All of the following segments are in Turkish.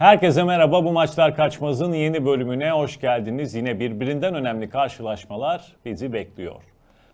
Herkese merhaba. Bu maçlar kaçmazın yeni bölümüne hoş geldiniz. Yine birbirinden önemli karşılaşmalar bizi bekliyor.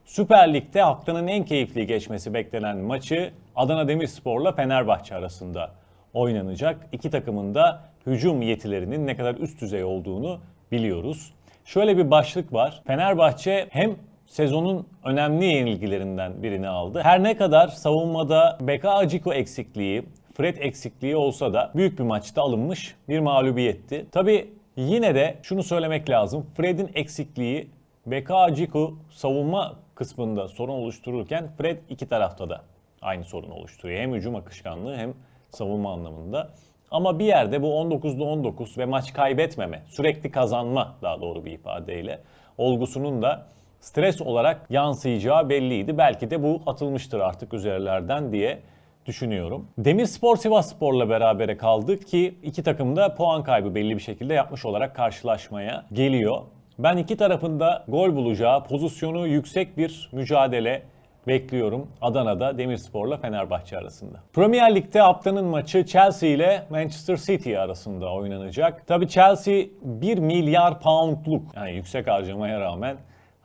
Süper Lig'de haftanın en keyifli geçmesi beklenen maçı Adana Demirspor'la Fenerbahçe arasında oynanacak. İki takımın da hücum yetilerinin ne kadar üst düzey olduğunu biliyoruz. Şöyle bir başlık var. Fenerbahçe hem sezonun önemli yenilgilerinden birini aldı. Her ne kadar savunmada Beka Aciko eksikliği, Fred eksikliği olsa da büyük bir maçta alınmış bir mağlubiyetti. Tabi yine de şunu söylemek lazım. Fred'in eksikliği Beka Aciko savunma kısmında sorun oluştururken Fred iki tarafta da aynı sorun oluşturuyor. Hem hücum akışkanlığı hem savunma anlamında. Ama bir yerde bu 19'da 19 ve maç kaybetmeme, sürekli kazanma daha doğru bir ifadeyle olgusunun da stres olarak yansıyacağı belliydi. Belki de bu atılmıştır artık üzerlerden diye düşünüyorum. Demirspor Sivasspor'la berabere kaldı ki iki takım da puan kaybı belli bir şekilde yapmış olarak karşılaşmaya geliyor. Ben iki tarafında gol bulacağı pozisyonu yüksek bir mücadele bekliyorum Adana'da Demirspor'la Fenerbahçe arasında. Premier Lig'de haftanın maçı Chelsea ile Manchester City arasında oynanacak. Tabii Chelsea 1 milyar poundluk yani yüksek harcamaya rağmen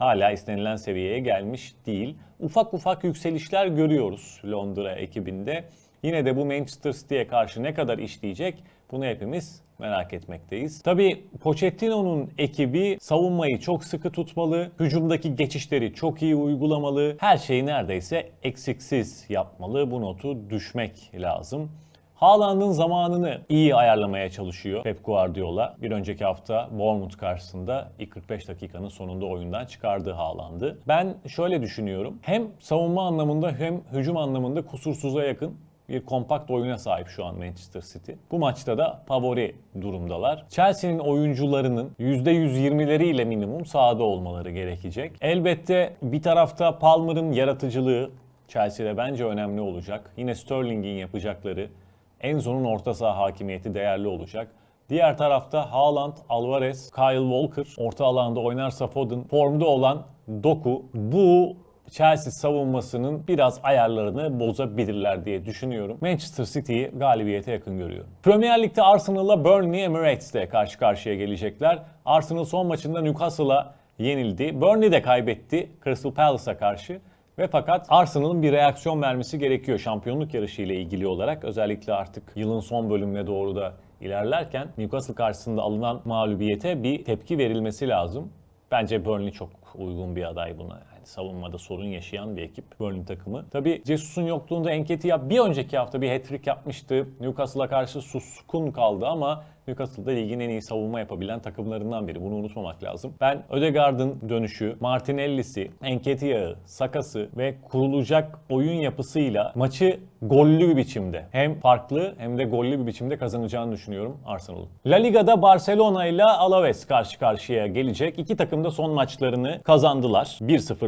hala istenilen seviyeye gelmiş değil. Ufak ufak yükselişler görüyoruz Londra ekibinde. Yine de bu Manchester City'ye karşı ne kadar işleyecek bunu hepimiz merak etmekteyiz. Tabii Pochettino'nun ekibi savunmayı çok sıkı tutmalı, hücumdaki geçişleri çok iyi uygulamalı, her şeyi neredeyse eksiksiz yapmalı. Bu notu düşmek lazım. Haaland'ın zamanını iyi ayarlamaya çalışıyor Pep Guardiola. Bir önceki hafta Bournemouth karşısında ilk 45 dakikanın sonunda oyundan çıkardığı Haaland'ı. Ben şöyle düşünüyorum. Hem savunma anlamında hem hücum anlamında kusursuza yakın bir kompakt oyuna sahip şu an Manchester City. Bu maçta da favori durumdalar. Chelsea'nin oyuncularının %120'leriyle minimum sahada olmaları gerekecek. Elbette bir tarafta Palmer'ın yaratıcılığı Chelsea'de bence önemli olacak. Yine Sterling'in yapacakları Enzo'nun orta saha hakimiyeti değerli olacak. Diğer tarafta Haaland, Alvarez, Kyle Walker, orta alanda oynarsa Foden, formda olan Doku. Bu Chelsea savunmasının biraz ayarlarını bozabilirler diye düşünüyorum. Manchester City'yi galibiyete yakın görüyorum. Premier Lig'de Arsenal'la Burnley Emirates'te karşı karşıya gelecekler. Arsenal son maçında Newcastle'a yenildi. Burnley de kaybetti Crystal Palace'a karşı. Ve fakat Arsenal'ın bir reaksiyon vermesi gerekiyor şampiyonluk yarışı ile ilgili olarak. Özellikle artık yılın son bölümüne doğru da ilerlerken Newcastle karşısında alınan mağlubiyete bir tepki verilmesi lazım. Bence Burnley çok uygun bir aday buna. Yani savunmada sorun yaşayan bir ekip Burnley takımı. Tabii Jesus'un yokluğunda Enketia bir önceki hafta bir hat-trick yapmıştı. Newcastle'a karşı suskun kaldı ama Newcastle'da ligin en iyi savunma yapabilen takımlarından biri. Bunu unutmamak lazım. Ben Ödegaard'ın dönüşü, Martinelli'si, Enketia'yı, Sakas'ı ve kurulacak oyun yapısıyla maçı gollü bir biçimde hem farklı hem de gollü bir biçimde kazanacağını düşünüyorum Arsenal'ın. La Liga'da Barcelona ile Alaves karşı karşıya gelecek. İki takım da son maçlarını kazandılar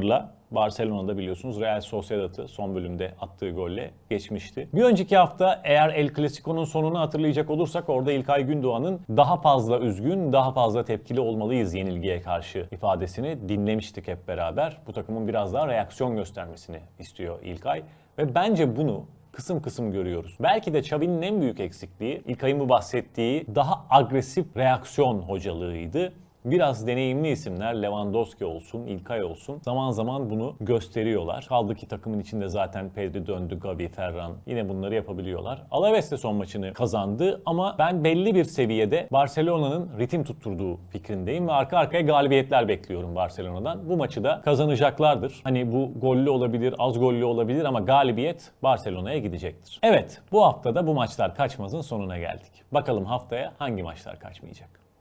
1-0'la. Barcelona'da biliyorsunuz Real Sociedad'ı son bölümde attığı golle geçmişti. Bir önceki hafta eğer El Clasico'nun sonunu hatırlayacak olursak orada İlkay Gündoğan'ın daha fazla üzgün, daha fazla tepkili olmalıyız yenilgiye karşı ifadesini dinlemiştik hep beraber. Bu takımın biraz daha reaksiyon göstermesini istiyor İlkay ve bence bunu kısım kısım görüyoruz. Belki de Xavi'nin en büyük eksikliği İlkay'ın bu bahsettiği daha agresif reaksiyon hocalığıydı. Biraz deneyimli isimler Lewandowski olsun, İlkay olsun zaman zaman bunu gösteriyorlar. Kaldı ki takımın içinde zaten Pedri döndü, Gavi, Ferran yine bunları yapabiliyorlar. Alaves de son maçını kazandı ama ben belli bir seviyede Barcelona'nın ritim tutturduğu fikrindeyim ve arka arkaya galibiyetler bekliyorum Barcelona'dan. Bu maçı da kazanacaklardır. Hani bu gollü olabilir, az gollü olabilir ama galibiyet Barcelona'ya gidecektir. Evet, bu haftada bu maçlar kaçmazın sonuna geldik. Bakalım haftaya hangi maçlar kaçmayacak?